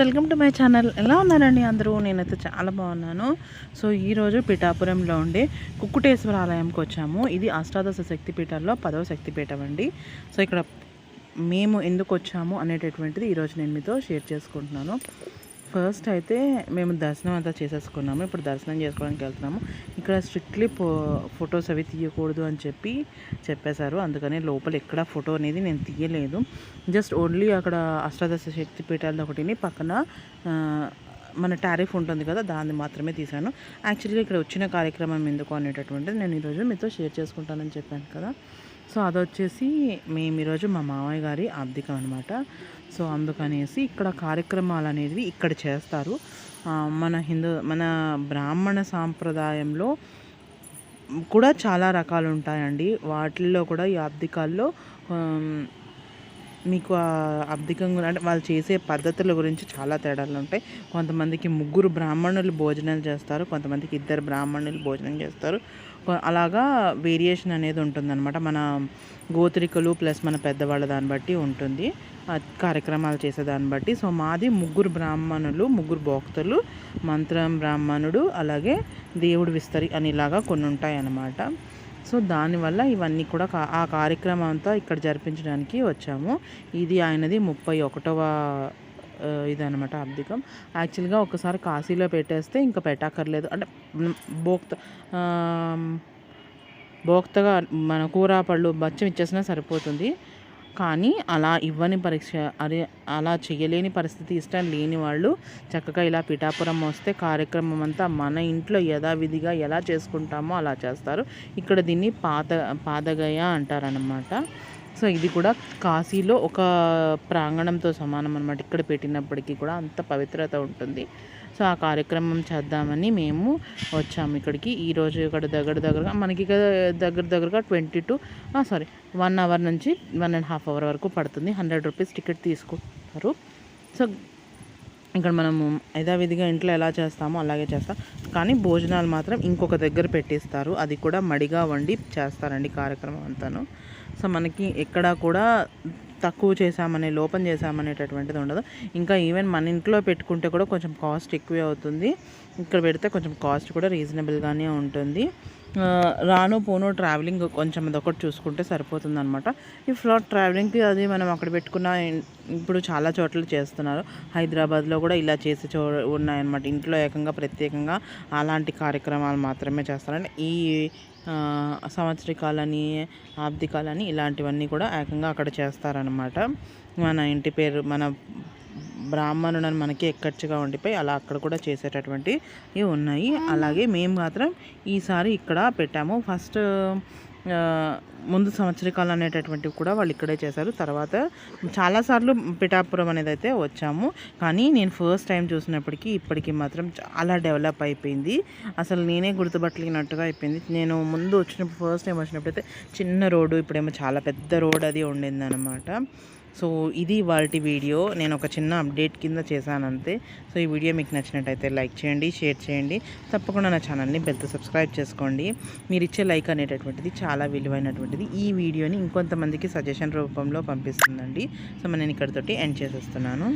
Welcome to my channel. ఎలా ఉన్నారండి అందరూ? నేనైతే చాలా బాగున్నాను. సో ఈరోజు పిఠాపురంలో ఉండే కుక్కుటేశ్వర ఆలయంకి వచ్చాము. ఇది అష్టాదశ శక్తిపీఠాల్లో పదవ శక్తిపీఠం అండి. సో ఇక్కడ మేము ఎందుకు వచ్చాము అనేటటువంటిది ఈరోజు నేను మీతో షేర్ చేసుకుంటున్నాను. ఫస్ట్ అయితే మేము దర్శనం అంతా చేసేసుకున్నాము. ఇప్పుడు దర్శనం చేసుకోవడానికి వెళ్తున్నాము. ఇక్కడ స్ట్రిక్ట్లీ ఫో ఫొటోస్ అవి తీయకూడదు అని చెప్పి చెప్పేశారు. అందుకని లోపల ఎక్కడ ఫోటో అనేది నేను తీయలేదు. జస్ట్ ఓన్లీ అక్కడ అష్టాదశ శక్తి పీఠాలతో ఒకటిని పక్కన మన టారిఫ్ ఉంటుంది కదా దాన్ని మాత్రమే తీశాను. యాక్చువల్గా ఇక్కడ వచ్చిన కార్యక్రమం ఎందుకు అనేటటువంటిది నేను ఈరోజు మీతో షేర్ చేసుకుంటానని చెప్పాను కదా. సో అదొచ్చేసి మేము ఈరోజు మా మామయ్య గారి ఆర్థికం అనమాట సో అందుకనేసి ఇక్కడ కార్యక్రమాలు అనేవి ఇక్కడ చేస్తారు. మన హిందూ మన బ్రాహ్మణ సాంప్రదాయంలో కూడా చాలా రకాలు ఉంటాయండి. వాటిల్లో కూడా ఈ అబ్దికాల్లో మీకు ఆ అబ్దికం అంటే వాళ్ళు చేసే పద్ధతుల గురించి చాలా తేడాలు ఉంటాయి. కొంతమందికి ముగ్గురు బ్రాహ్మణులు భోజనాలు చేస్తారు కొంతమందికి ఇద్దరు బ్రాహ్మణులు భోజనం చేస్తారు. అలాగా వేరియేషన్ అనేది ఉంటుందన్నమాట. మన గోత్రికలు ప్లస్ మన పెద్దవాళ్ళ దాన్ని బట్టి ఉంటుంది. ఆ కార్యక్రమాలు చేసే దాన్ని బట్టి. సో మాది ముగ్గురు బ్రాహ్మణులు ముగ్గురు భోక్తలు మంత్రం బ్రాహ్మణుడు అలాగే దేవుడు విస్తరి అని ఇలాగా కొన్ని ఉంటాయన్నమాట. సో దానివల్ల ఇవన్నీ కూడా కా- ఆ కార్యక్రమం అంతా ఇక్కడ జరిపించడానికి వచ్చాము. ఇది ఆయనది ముప్పై ఒకటవ ఇది ఇదనమాట అబ్దికం. యాక్చువల్గా ఒకసారి కాశీలో పెట్టేస్తే ఇంకా పెట్టక్కర్లేదు. అంటే బోక్త భోక్త భోక్తగా మన కూర పళ్ళు బచ్చం ఇచ్చేసినా సరిపోతుంది. కానీ అలా ఇవ్వని పరీక్ష అరే అలా చేయలేని పరిస్థితి ఇష్టం లేని వాళ్ళు చక్కగా ఇలా పిఠాపురం వస్తే కార్యక్రమం అంతా మన ఇంట్లో యథావిధిగా ఎలా చేసుకుంటామో అలా చేస్తారు. ఇక్కడ దీన్ని పాత పాదగయ అంటారనమాట సో ఇది కూడా కాశీలో ఒక ప్రాంగణంతో సమానం అనమాట ఇక్కడ పెట్టినప్పటికీ కూడా అంత పవిత్రత ఉంటుంది. సో ఆ కార్యక్రమం చేద్దామని మేము వచ్చాము ఇక్కడికి. ఈరోజు ఇక్కడ దగ్గర దగ్గరగా మనకి ఇక్కడ దగ్గర దగ్గరగా twenty two sorry one hour నుంచి వన్ అండ్ హాఫ్ అవర్ వరకు పడుతుంది. హండ్రెడ్ రూపీస్ టికెట్ తీసుకుంటారు. సో ఇక్కడ మనము యథావిధిగా ఇంట్లో ఎలా చేస్తామో అలాగే చేస్తాం. కానీ భోజనాలు మాత్రం ఇంకొక దగ్గర పెట్టిస్తారు. అది కూడా మడిగా వండి చేస్తారండి కార్యక్రమం అంతాను. సో మనకి ఎక్కడా కూడా తక్కువ చేసామనే లోపం చేసామనేటటువంటిది ఉండదు. ఇంకా ఈవెన్ మన ఇంట్లో పెట్టుకుంటే కూడా కొంచెం కాస్ట్ ఎక్కువే అవుతుంది. ఇక్కడ పెడితే కొంచెం కాస్ట్ కూడా రీజనబుల్గానే ఉంటుంది. రాను పోను ట్రావెలింగ్ కొంచెం అదొకటి చూసుకుంటే సరిపోతుంది అనమాట ఈ ఫ్లాట్ ట్రావెలింగ్కి అది మనం అక్కడ పెట్టుకున్న ఇప్పుడు చాలా చోట్ల చేస్తున్నారు. హైదరాబాద్లో కూడా ఇలా చేసే చో ఉన్నాయన్నమాట. ఇంట్లో ఏకంగా ప్రత్యేకంగా అలాంటి కార్యక్రమాలు మాత్రమే చేస్తారంటే ఈ సంవత్సరికాలని ఆబ్దికాలని ఇలాంటివన్నీ కూడా ఏకంగా అక్కడ చేస్తారనమాట మన ఇంటి పేరు మన బ్రాహ్మణులను మనకి ఎక్కర్చుగా ఉండిపోయి అలా అక్కడ కూడా చేసేటటువంటివి ఉన్నాయి. అలాగే మేము మాత్రం ఈసారి ఇక్కడ పెట్టాము. ఫస్ట్ ముందు సంవత్సరకాలం అనేటటువంటివి కూడా వాళ్ళు ఇక్కడే చేశారు. తర్వాత చాలాసార్లు పిఠాపురం అనేది అయితే వచ్చాము. కానీ నేను ఫస్ట్ టైం చూసినప్పటికీ ఇప్పటికీ మాత్రం చాలా డెవలప్ అయిపోయింది. అసలు నేనే గుర్తుపట్టలేనట్టుగా అయిపోయింది. నేను ముందు వచ్చినప్పుడు ఫస్ట్ టైం వచ్చినప్పుడైతే చిన్న రోడ్డు ఇప్పుడేమో చాలా పెద్ద రోడ్ అది ఉండిందనమాట సో ఇది వాటి వీడియో. నేను ఒక చిన్న అప్డేట్ కింద చేశాను అంతే. సో ఈ వీడియో మీకు నచ్చినట్టయితే లైక్ చేయండి షేర్ చేయండి. తప్పకుండా నా ఛానల్ని పెద్ద సబ్స్క్రైబ్ చేసుకోండి. మీరు ఇచ్చే లైక్ అనేటటువంటిది చాలా విలువైనటువంటి విలువైనటువంటిది ఈ వీడియోని ఇంకొంతమందికి సజెషన్ రూపంలో పంపిస్తుందండి. సో నేను ఇక్కడితోటి ఎండ్ చేసేస్తున్నాను.